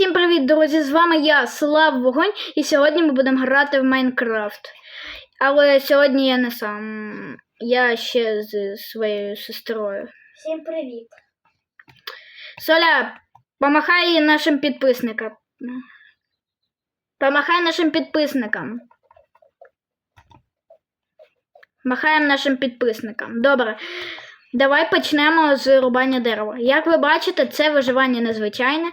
Всім привіт, друзі! З вами я, Слав Вогонь, і сьогодні ми будемо грати в Майнкрафт. Але сьогодні я не сам. Я ще з своєю сестрою. Всім привіт. Соля, помахай нашим підписникам. Помахай нашим підписникам. Махаємо нашим підписникам. Добре. Давай почнемо з рубання дерева. Як ви бачите, це виживання незвичайне.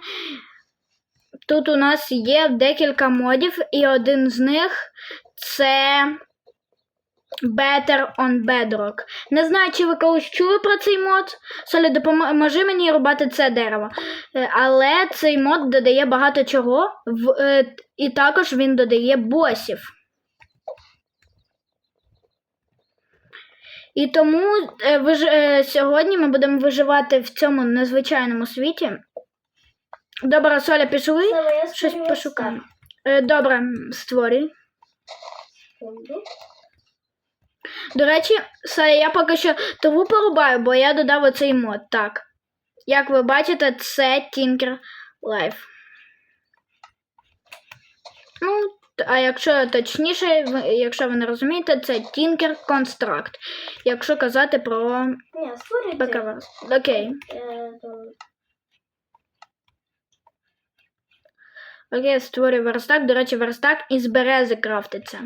Тут у нас є декілька модів, і один з них це Better on Bedrock. Не знаю, чи ви колись чули про цей мод. Солі, допоможи мені рубати це дерево. Е, Але цей мод додає багато чого, е, і також він додає босів. І тому е, виж... е, сьогодні ми будемо виживати в цьому незвичайному світі. Добре, Соля, пішли. Щось пошукаємо. Е, Добре, створюй. До речі, Соля, я поки що траву порубаю, бо я додав оцей мод. Так. Як ви бачите, це Tinker Life. Ну, а якщо точніше, якщо ви не розумієте, це Tinker Construct. Якщо казати про Ні, створюйте. Окей. Е, то- Окей, створюю верстак. До речі, верстак із берези крафтиться.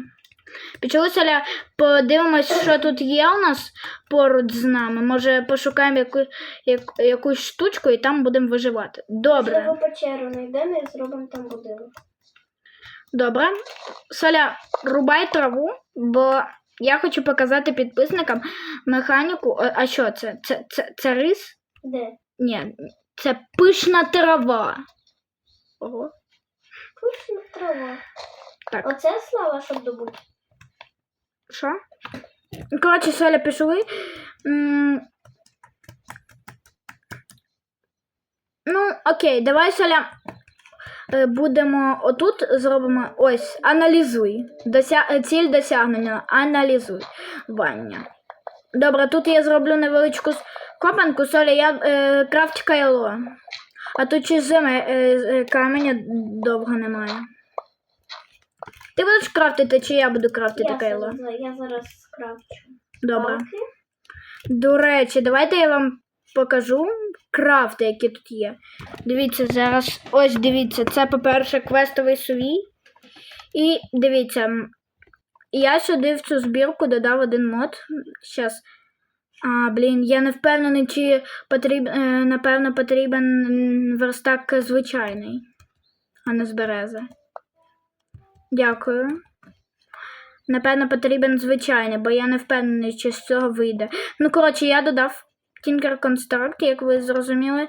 Почалося ля, подивимось, що тут є у нас поруч з нами. Може, пошукаємо яку, як, якусь штучку і там будемо виживати. Добре. Можливо, печеру знайдемо і зробимо там будинок. Добре. Соля, рубай траву, бо я хочу показати підписникам механіку. А а що це? Це, це, це рис? Де? Ні, це пишна трава. Ого. Пишна трава. Так. Оце слава, щоб добути. Що? Ну, Коротше, Соля, пішли. М, Ну, окей, давай, Соля. е, Будемо отут зробимо ось, аналізуй. Дося... е, Ціль досягнення. Аналізуй. Вання. Добре, тут я зроблю невеличку копанку, Соля, я е, крафт кайло. А тут чи зими е, е, каменя довго немає. Ти будеш крафтити, чи я буду крафтити кайло? зараз, я зараз скрафчу. Добре. Палки. До речі, давайте я вам покажу крафти, які тут є. Дивіться, зараз. Ось дивіться, це, по-перше, квестовий сувій. І дивіться, я сюди в цю збірку додав один мод. Щас. А, блін, я не впевнений, чи потрібен, напевно, потрібен верстак звичайний, а не з берези. Дякую. Напевно, потрібен звичайний, бо я не впевнений, чи з цього вийде. Ну, коротше, я додав Tinker Construct, як ви зрозуміли,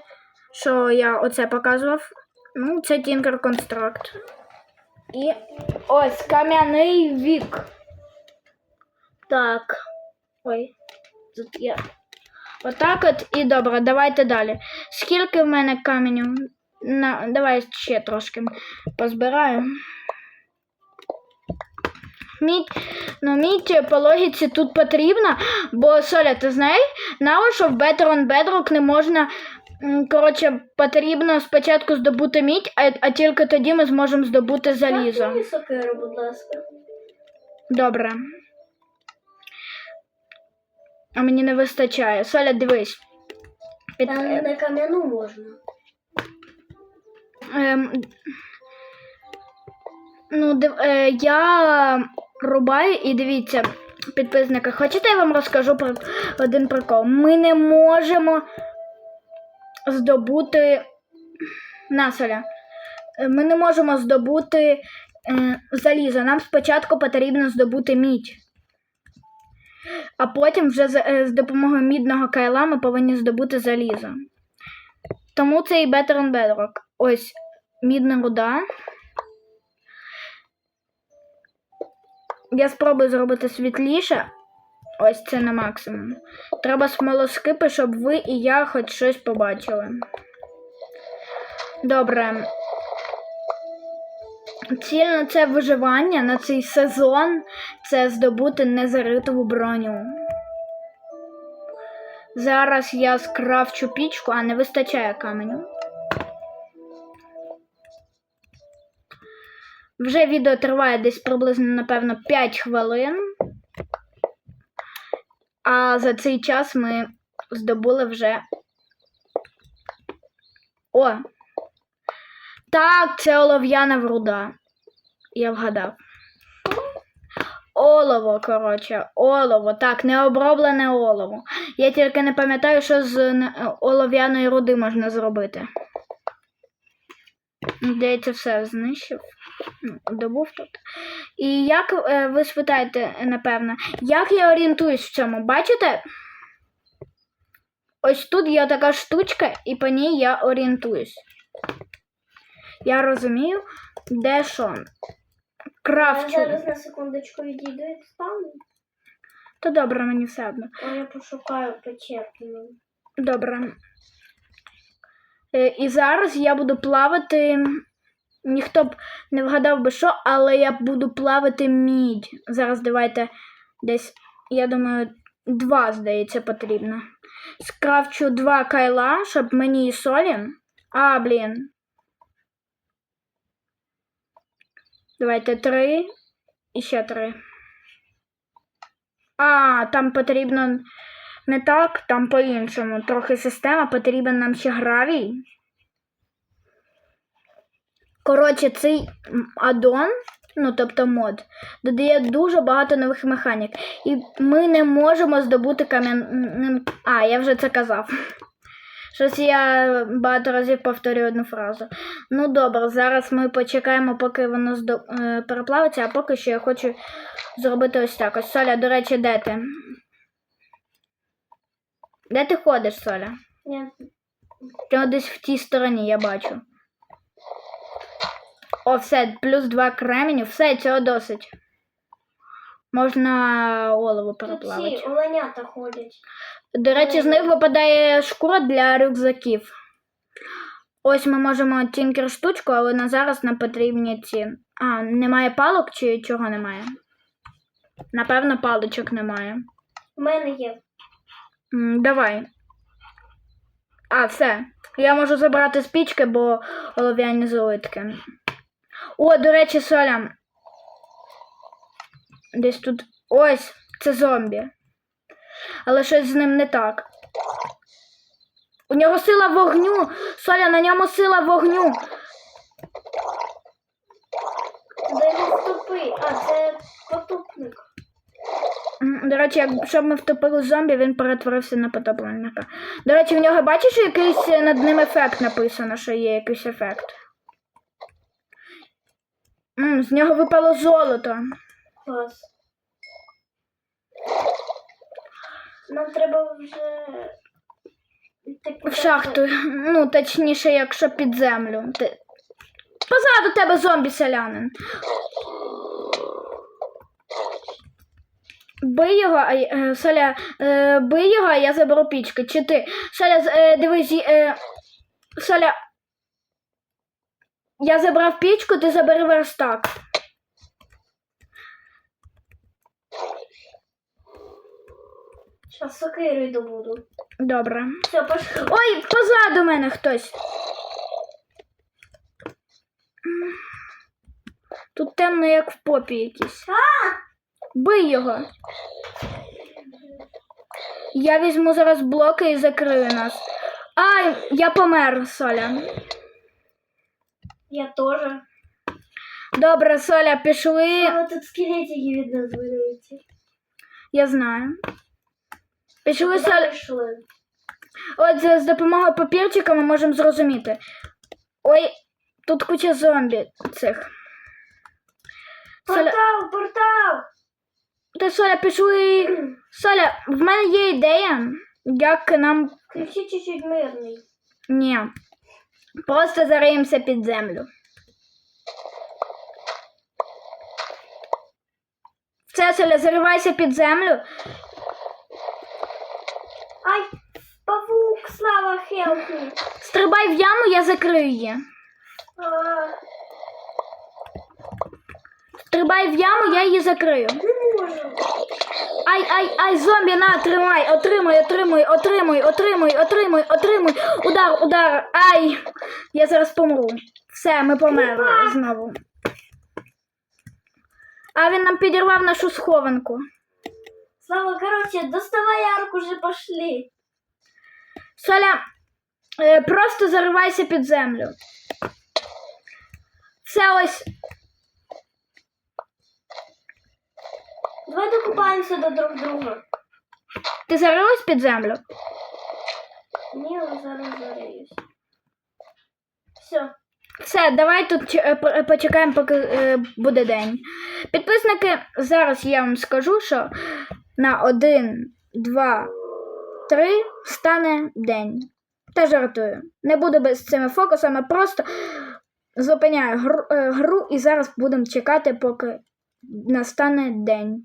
що я оце показував. Ну, це Tinker Construct. І ось кам'яний вік. Так. Ой, тут є. Отак от і добре, давайте далі. Скільки в мене каменю? На, давай ще трошки позбираю. Мідь, ну, мідь по логіці тут потрібна, бо Соля, ти знаєш, що в Better on Bedrock не можна. Коротше, потрібно спочатку здобути мідь, а, а тільки тоді ми зможемо здобути залізо. Дайте мені сокиру, будь ласка. Добре. А мені не вистачає. Соля, дивись. Під... Там на кам'яну можна. Ем, ну, див, е, я рубаю і дивіться, підписники, хочете я вам розкажу про один прикол? Ми не можемо здобути насоля. Е, Ми не можемо здобути е, залізо. Нам спочатку потрібно здобути мідь. А потім вже з, е, з допомогою мідного кайла ми повинні здобути залізо. Тому це і Better on Bedrock. Ось мідна руда. Я спробую зробити світліше. Ось це на максимум. Треба смолоскипи, щоб ви і я хоч щось побачили. Добре. Ціль на це виживання на цей сезон це здобути незаритову броню. Зараз я скрафчу пічку, а не вистачає каменю. Вже відео триває десь приблизно, напевно, 5 хвилин. А за цей час ми здобули вже. О! Так, це олов'яна руда. Я вгадав. Олово, коротше, олово. Так, необроблене олово. Я тільки не пам'ятаю, що з олов'яної руди можна зробити. Здається, все знищив. Ну, Добув тут. І як е, ви спитаєте, напевно, як я орієнтуюсь в цьому? Бачите? Ось тут є така штучка, і по ній я орієнтуюсь. Я розумію, де що. Я Крафчу. зараз на секундочку відійду і встану. То добре, мені все одно. А я пошукаю печерки. Добре. Е, І зараз я буду плавати. Ніхто б не вгадав би що, але я буду плавати мідь. Зараз давайте десь, я думаю, два, здається, потрібно. Скрафчу два кайла, щоб мені і солі. А, блін. Давайте три. І ще три. А, там потрібно не так, там по-іншому. Трохи система, потрібен нам ще гравій. Коротше, цей м, аддон, ну тобто мод, додає дуже багато нових механік. І ми не можемо здобути кам'яним. А, я вже це казав. Щось я багато разів повторюю одну фразу. Ну добре, зараз ми почекаємо, поки воно здо... е, переплавиться, а поки що я хочу зробити ось так. Ось Соля, до речі, де ти? Де ти ходиш, Соля? Я... Ти десь в тій стороні, я бачу. О, все, плюс два кременю. Все, цього досить. Можна олово Тут переплавити. ці оленята ходять. До речі, з них випадає шкура для рюкзаків. Ось ми можемо тінкер штучку, але на зараз нам потрібні ці. А, немає палок чи чого немає? Напевно, паличок немає. У мене є. М, Давай. А, все. Я можу забрати спічки, бо олов'яні золотки. О, до речі, Соля. Десь тут. Ось, це зомбі. Але щось з ним не так. У нього сила вогню. Соля, на ньому сила вогню. Де він стопи? А, це потопник. До речі, якщо б ми втопили зомбі, він перетворився на потопленника. До речі, в нього бачиш, якийсь е, над ним ефект написано, що є якийсь ефект. М, з нього випало золото. Клас. Нам треба вже В шахту. Ну, точніше, якщо під землю. Ти... Позаду тебе зомбі селянин. Бий його, а я- е, Соля, е, бий його, а я заберу пічки. Чи ти? Соля, е, дивись, е, Соля. Я забрав пічку, ти забери верстак. Щас сокирою добуду. Добре. Все, пошли. Ой, позаду мене хтось. Тут темно, як в попі якийсь. Бий його. Я візьму зараз блоки і закрию нас. Ай, я помер, Соля. Я теж. Добре, Соля, пішли. Але тут скелетики від нас виляються. Я знаю. Пішли, Соля. От з допомогою папірчика ми можемо зрозуміти. Ой, тут куча зомбі цих. Соля, Портал, портал! Та Соля, пішли. Соля, в мене є ідея, як нам. Включи чуть-чуть мирний. Ні. Просто зариємося під землю. Все, Соля, заривайся під землю. Ай, павук, слава, me. Стрибай в яму, я закрию її. Стрибай в яму, я її закрию. не можу. Ай, ай, ай, зомбі, на, тримай, отримуй, отримуй, отримуй, отримуй, отримуй, отримуй. Удар, удар, ай. Я зараз помру. Все, ми померли знову. А він нам підірвав нашу схованку. Слава, короче, доставай арку уже пошли. Соля, е, просто заривайся під землю. Все ось. Давай докупаємося до друг друга. Ти зарилась під землю? Ні, я зараз зариюсь. Все. Все, давай тут п- е, почекаємо, поки буде день. Підписники, зараз я вам скажу, що на один, два, три стане день. Та жартую. Не буду без цими фокусами, просто зупиняю гру, е, гру і зараз будемо чекати, поки настане день.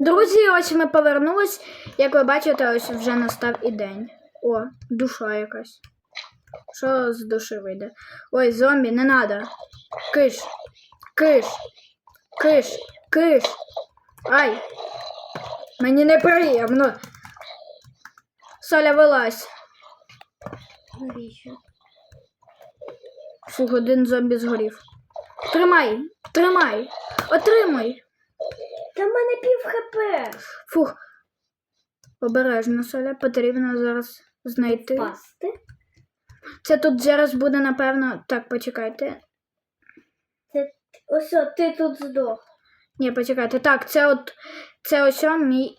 Друзі, ось ми повернулись. Як ви бачите, ось вже настав і день. О, душа якась. Що з душі вийде? Ой, зомбі, не надо. Киш. Киш. Киш. Киш. Ай. Мені неприємно. Соля вилазь. Навіщо? Фух, один зомбі згорів. Тримай, тримай. Отримай. Та в мене пів хп. Фух. Обережно, Соля, потрібно зараз знайти. Пасти. Це тут зараз буде, напевно. Так, почекайте. Це ось ти тут здох. Ні, почекайте. Так, це от це ось мій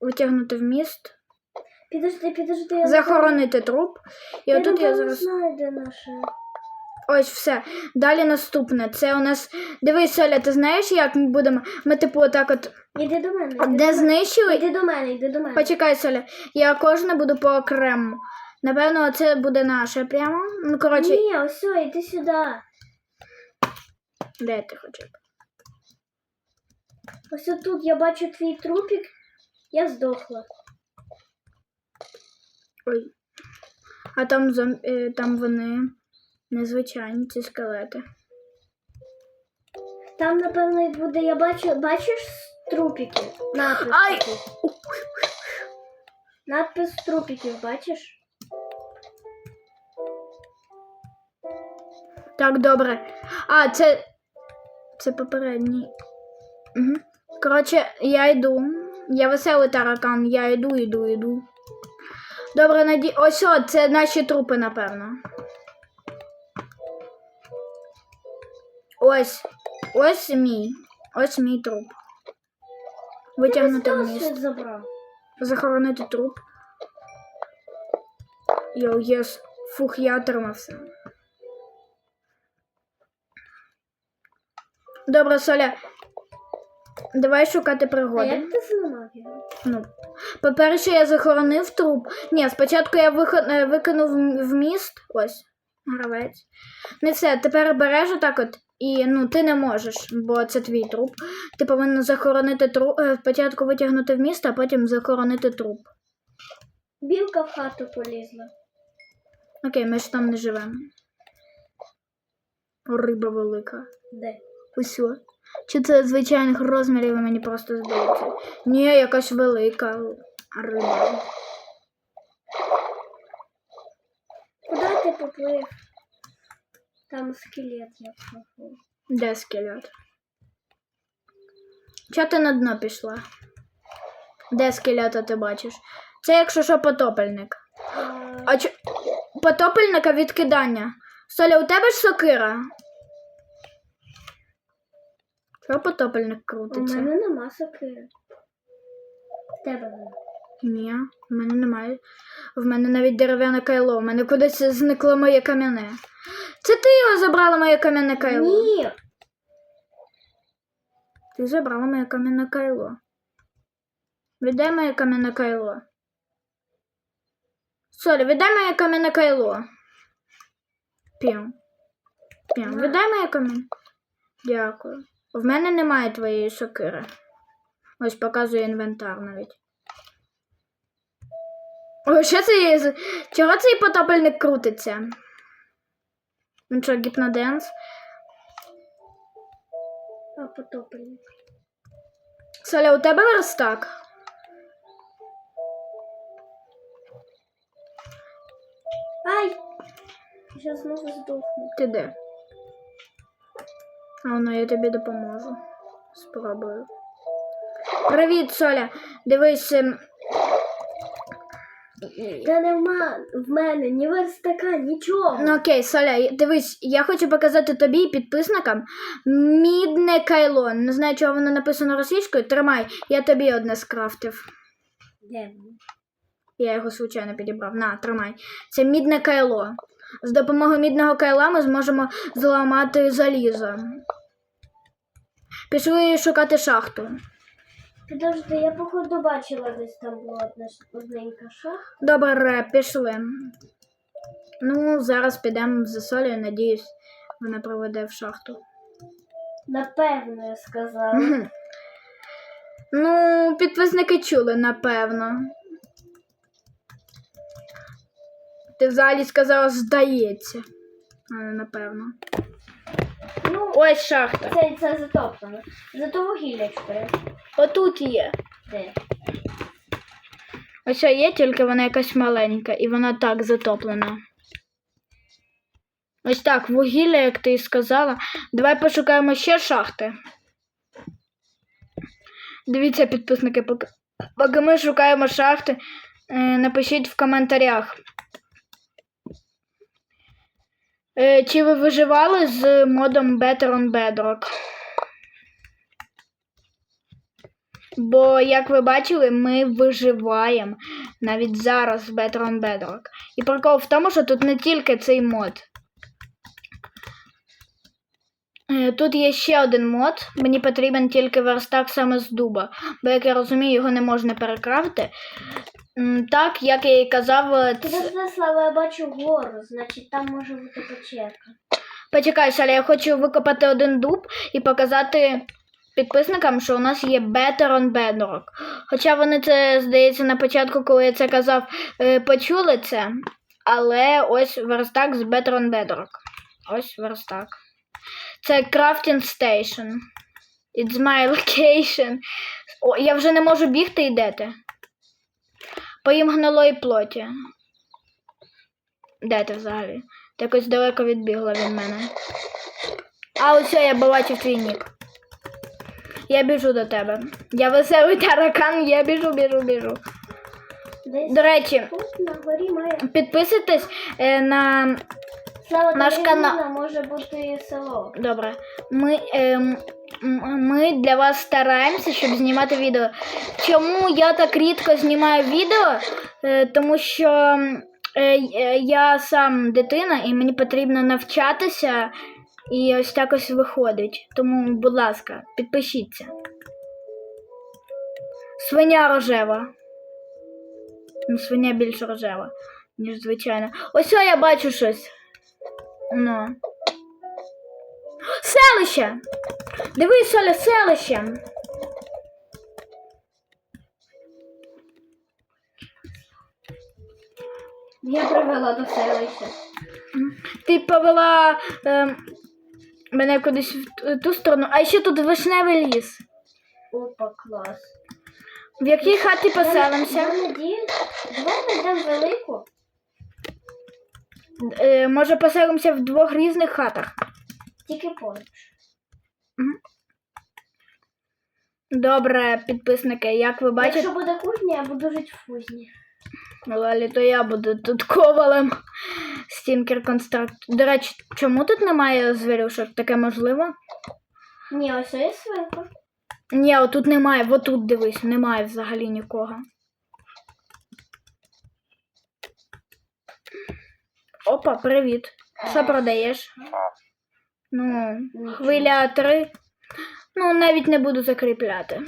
витягнути в міст, Підожди, підожди. я захоронити труп. І Я отут я напевно, зараз. знаю, де наше. Ось все. Далі наступне. Це у нас. Дивись, Соля, ти знаєш, як ми будемо. Ми, типу, отак от. Іди до мене. Іди Де до знищили. Іди до мене, іди до мене. Почекай, Соля. Я кожне буду по окремо. Напевно, це буде наше прямо. Ну, коротше, Ні, ось іди сюди. де ти хочеш? Ось тут я бачу твій трупик. Я здохла. Ой. А там е, там вони незвичайні, ці скелети. Там, напевно, і буде. Я бачу, бачиш трупики? Надпис. Ай! такий. Надпис трупиків, бачиш? Так, добре. А, це. Це попередній. Угу. Коротше, я йду. Я веселий таракан, я йду, йду, йду. Добре, наді... Ось о, це наші трупи, напевно. Ось. Ось мій. Ось мій труп. Витягнути Ти в весь міст. досвід забрав. Захоронити труп. Йоу, єс. Фух, я отримався. Добре, Соля. Давай шукати А пригоди. як ти зламав його? Ну, по-перше, я захоронив труп. Ні, спочатку я е, викинув в- міст. Ось, гравець. Не все, тепер береш отак от. І ну, ти не можеш, бо це твій труп. Ти повинен захоронити труп. Спочатку витягнути в міст, а потім захоронити труп. Білка в хату полізла. Окей, ми ж там не живемо. Риба велика. Де? Усьо. Чи це звичайних розмірів і мені просто здається? Ні, якась велика риба. Куди ти поплив? Там скелет я пробував. Де скелет? Чого ти на дно пішла? Де скелета ти бачиш? Це якщо що потопельник. А, А чо... Потопельника відкидання. Соля, у тебе ж сокира? Чого потопельник У крутиться? мене нема сокири. В тебе нема. Ні, в мене немає. В мене навіть дерев'яне кайло. У мене кудись зникло моє кам'яне. Це ти його забрала моє кам'яне кайло? Ні! Ти забрала моє кам'яне кайло. Віддай моє кам'яне кайло. Соля, віддай моє кам'яне кайло. Пім, На. віддай моє кам'яне. Дякую. В мене немає твоєї сокири. Ось показує інвентар навіть. О, що це є? Чого цей потопельник крутиться? Він що, гіпноденс? А потопельник. Соля, у тебе верстак? Ай! Я знову здохну. Ти де? А ну я тобі допоможу. Спробую. Привіт, Соля. Дивись. ем, Та нема в мене ні верстака, нічого. Ну окей, Соля, дивись, я хочу показати тобі і підписникам мідне кайло. Не знаю, чого воно написано російською. Тримай, я тобі одне скрафтив. Де? Я його случайно підібрав. На, тримай. Це мідне кайло. З допомогою мідного кайла ми зможемо зламати залізо. Пішли шукати шахту. Підожди, я походу бачила десь там була одна одненька шахта. Добре, пішли. Ну, зараз підемо за солью, надіюсь, вона проведе в шахту. Напевно, я сказала. Ну, підписники чули, напевно. Ти взагалі сказала, здається. А не напевно. Ну, Ось шахта. це, це затоплено. Зато вугілля чотири. Отут є. Де? Ось є, тільки вона якась маленька, і вона так затоплена. Ось так, вугілля, як ти і сказала. Давай пошукаємо ще шахти. Дивіться, підписники, поки, поки ми шукаємо шахти, е, напишіть в коментарях. Е, чи ви виживали з модом Better on Bedrock? Бо, як ви бачили, ми виживаємо навіть зараз в Better on Bedrock. І прикол в тому, що тут не тільки цей мод. Е, Тут є ще один мод. Мені потрібен тільки верстак саме з дуба. Бо, як я розумію, його не можна перекрафти. Так, як я і казав, е, ц- Слава, я бачу гору, значить там може бути печерка. Почекай, Саля, я хочу викопати один дуб і показати підписникам, що у нас є Better on Bedrock. Хоча вони це, здається, на початку, коли я це казав, е, почули це. Але ось верстак з Better on Bedrock. Ось верстак. Це Crafting Station. It's my location. О, я вже не можу бігти, і йдете. Поїм гнилої плоті. Де ти взагалі? Ти якось далеко відбігла від мене. А ось я побачив твій нік. Я біжу до тебе. Я веселий таракан, я біжу, біжу, біжу. Десь До речі, підписуйтесь е, на. Слава, Наш канал- може бути село. Добре. Ми, е, м- м- ми для вас стараємося, щоб знімати відео. Чому я так рідко знімаю відео? Е, тому що е, я сам дитина і мені потрібно навчатися. І ось так ось виходить. Тому, будь ласка, підпишіться. Свиня рожева. Ну, свиня більш рожева, ніж звичайно. Ось я бачу щось. Ну. Селище! Дивись, Соля, селище. Я привела до селища. Ти повела е, мене кудись в ту сторону, а ще тут вишневий ліс. Опа, клас. В якій хаті Я поселимося? надіюсь, давай знайдемо велику. Е, може, поселимося в двох різних хатах. Тільки поруч. Добре, підписники, як ви бачите, Якщо буде кузня, я буду жити в кузні. Лалі, то я буду тут ковалем. Стінкер констракт. До речі, чому тут немає звірюшок? Таке можливо? Ні, ось є свинка. Ні, отут немає, отут дивись, немає взагалі нікого. Опа, привіт. Що продаєш? Ну, хвиля 3. Ну, навіть не буду закріпляти.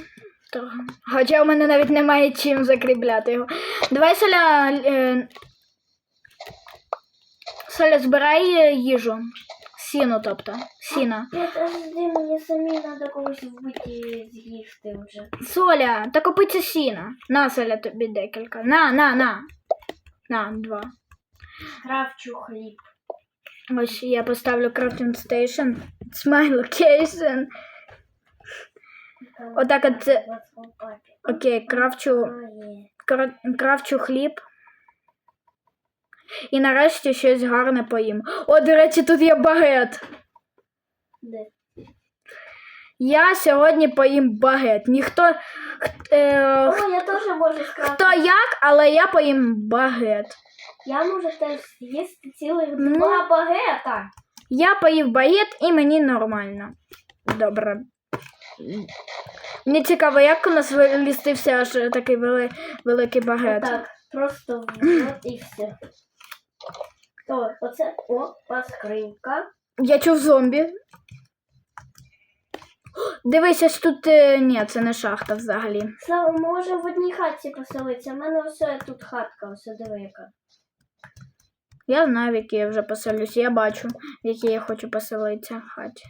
Хоча в мене навіть немає чим закріпляти його. Давай, Соля. Е... Соля, збирай їжу. Сіну, тобто. Сіна. Підожди, мені самі треба когось вбити і з'їсти вже. Соля, та купиться сіна. На, Соля, тобі декілька. На, на, на. На, два. Кравчу хліб. Ось я поставлю crafting station. It's my location. Отак от Окей, крафчу, А, є. кра- крафчу хліб. І нарешті щось гарне поїм. О, до речі, тут є багет. Де? Я сьогодні поїм багет. Ніхто е, О, я теж можу сказати. хто як, але я поїм багет. Я можу теж з'їсти цілих Ну. два багета. Я поїв багет і мені нормально. Добре. Мені цікаво, як у нас вилістився аж такий вели, великий багет. Так, просто вот і все. О, оце опа, скринька. Я чув зомбі. Дивись, ось тут. е, Ні, це не шахта взагалі. Слава, ми можемо в одній хатці поселитися. У мене все тут хатка, ось диви яка. Я знаю, в якій я вже поселюсь. Я бачу, в якій я хочу поселитися в хаті.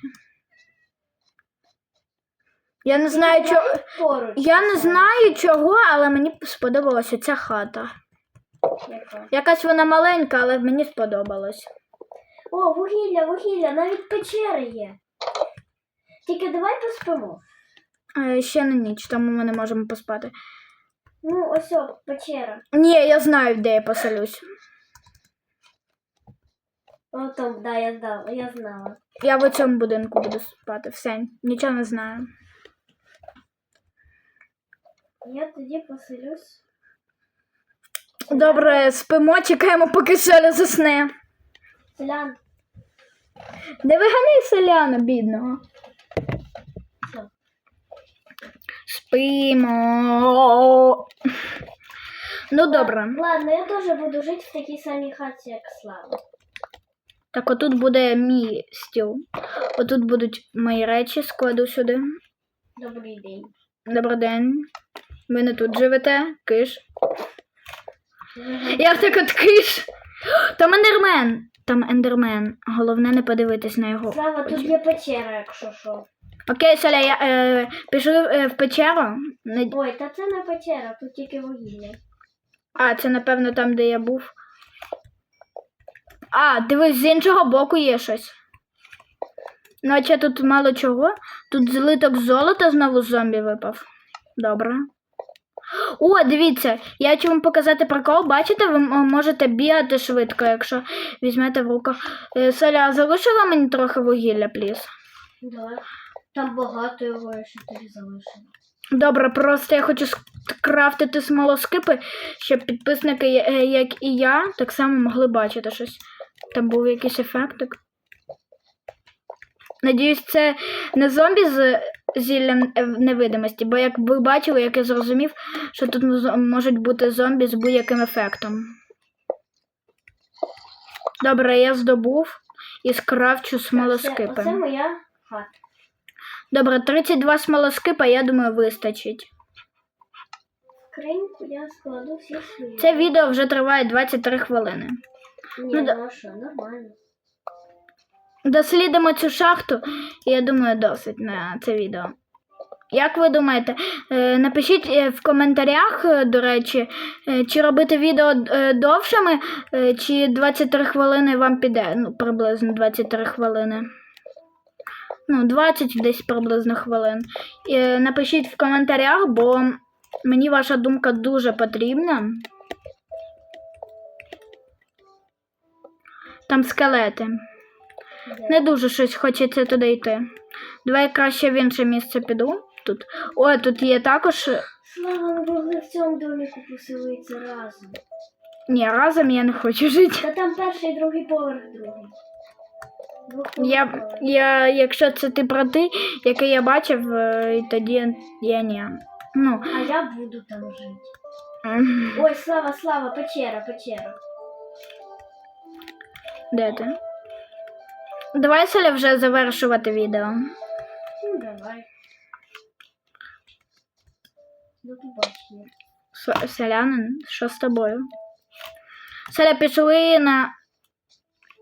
Я не знаю, чого. Я не знаю чого, але мені сподобалася ця хата. Яка. Якась вона маленька, але мені сподобалось. О, вугілля, вугілля, навіть печери є. Тільки давай поспимо. Е, Ще не ніч, тому ми не можемо поспати. Ну, ось о, печера. Ні, я знаю, де я поселюсь. О, там, да, я знала, я знала. Я в цьому будинку буду спати. Все, нічого не знаю. Я тоді поселюсь. Добре, спимо, чекаємо, поки Соля засне. Селян. Не виганяй селяна, бідного. Що? Спимо. Ну добре. Ладно, я теж буду жити в такій самій хаті, як Слава. Так, отут буде мій стіл. Отут будуть мої речі, складу сюди. Добрий день. Добрий день. Ви не тут живете? Киш. Як так от киш? Там ендермен. Там ендермен. Головне не подивитись на його. Слава, тут є печера, якщо що. Окей, Соля, я е, пішли е, в печеру. Не- Ой, та це не печера, тут тільки вугілля. А, це напевно там, де я був. А, дивись, з іншого боку є щось. Наче тут мало чого. Тут злиток золота знову зомбі випав. Добре. О, дивіться, я хочу вам показати прикол. Бачите, ви можете бігати швидко, якщо візьмете в руках. Е, Соля, залишила мені трохи вугілля, пліс. Да. Там багато його, я ще тобі залишила. Добре, просто я хочу скрафтити смолоскипи, щоб підписники, е, як і я, так само могли бачити щось. Там був якийсь ефектик. Надіюсь, це не зомбі з зіллям е, невидимості, бо як ви бачили, як я зрозумів, що тут можуть бути зомбі з будь-яким ефектом. Добре, я здобув і скрафчу Це, смолоскипи. оце моя хата. Добре, 32 смолоскипа, я думаю, вистачить. Скриньку я складу всі свої. Це відео вже триває 23 хвилини. Ні, ну ну, да- а нормально. Дослідимо цю шахту, я думаю, досить на це відео. Як ви думаєте, Е, напишіть е, в коментарях, е, до речі, чи робити відео довшими, чи 23 хвилини вам піде. Ну, приблизно 23 хвилини. Ну, 20 десь приблизно хвилин. Напишіть в коментарях, бо мені ваша думка дуже потрібна. Там скелети. Не дуже щось хочеться туди йти. Давай краще в інше місце піду. Тут. О, тут є також. Слава, ми могли в цьому доміку поселитися разом. Ні, разом я не хочу жити. Та там перший і другий поверх другий. Я, я, якщо це ти про ти, який я бачив, е, і тоді я ні. Ну, А я буду там жити. Ой, слава, слава, печера, печера. Де ти? Давай Соля вже завершувати відео. Ну, давай. До побачення. С- Селянин, що з тобою? Селя, пішли на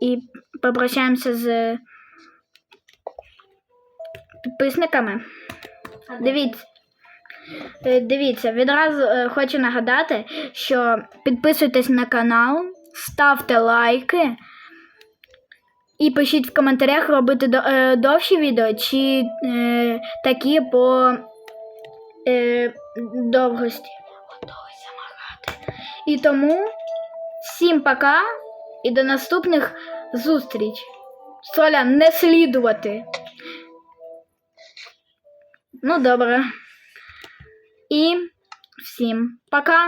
і попрощаємося з підписниками. А де Дивіться. Е, Дивіться, відразу е, хочу нагадати, що підписуйтесь на канал, ставте лайки і пишіть в коментарях робити е, довші відео чи е, такі по е, довгості. І тому всім пока і до наступних зустріч. Соля, не слідувати. Ну, добре. І всім пока.